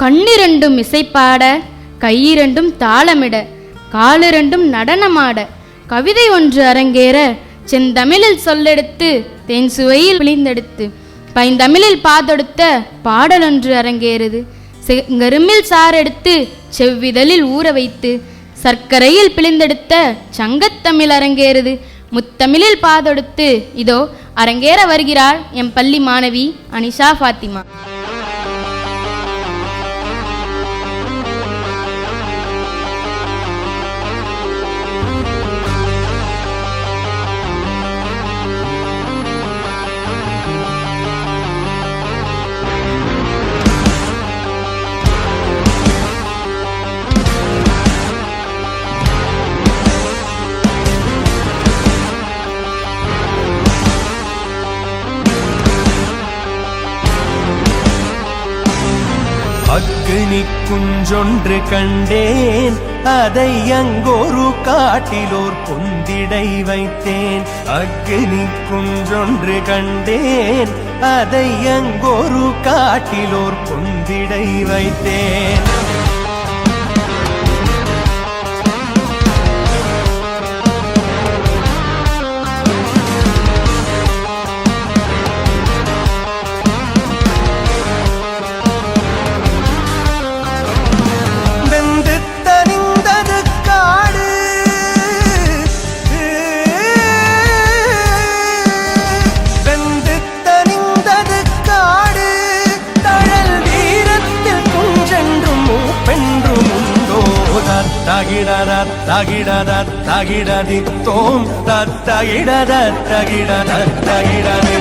கண்ணிரண்டும் இசைப்பாட கையிரண்டும் தாளமிட காலிரண்டும் நடனமாட கவிதை ஒன்று அரங்கேற செந்தமிழில் சொல்லெடுத்து தேன் சுவையில் விழிந்தெடுத்து பைந்தமிழில் பாதொடுத்த பாடலொன்று அரங்கேறுது. செங்கரும்பில் சாரெடுத்து செவ்விதழில் ஊற வைத்து சர்க்கரையில் பிழிந்தெடுத்த சங்கத்தமிழ் அரங்கேறுது. முத்தமிழில் பாதொடுத்து இதோ அரங்கேற வருகிறாள் எம் பள்ளி மாணவி அனிஷா ஃபாத்திமா. கிணிக்குஞ்சொன்று கண்டேன் அதை அங்கொரு காட்டிலோர் பொந்திடை வைத்தேன். அக்னி குஞ்சொன்று கண்டேன் அதை அங்கொரு காட்டிலோர் பொந்திடை வைத்தேன். தகிடத தகிடதி தோம் தத்தகிடத தகிடத தகிடதி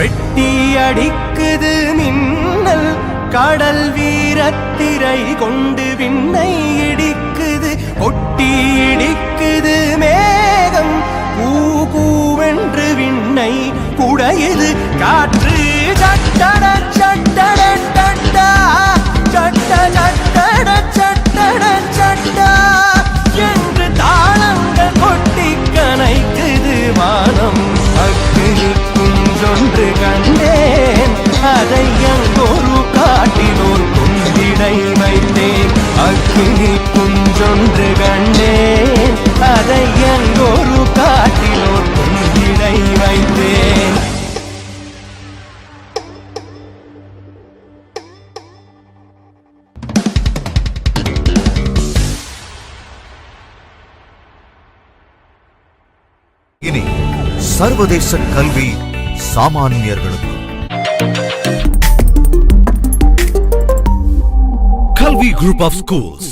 வெட்டி அடிக்குது மின்னல் கடல் வீரத்திரை கொண்டு விண்ணை இடிக்குது கொட்டி இடிக்குது மேகம் கூ கூவென்று விண்ணை குடையுது காற்று அக்கினி குஞ்சொன்று கண்டேன் அதை அங்கொரு காட்டிலோர் குந்திடை வைத்தேன். இனி சர்வதேச கல்வி சாமானியர்களுக்கு. கல்வி குரூப் ஆஃப் ஸ்கூல்ஸ்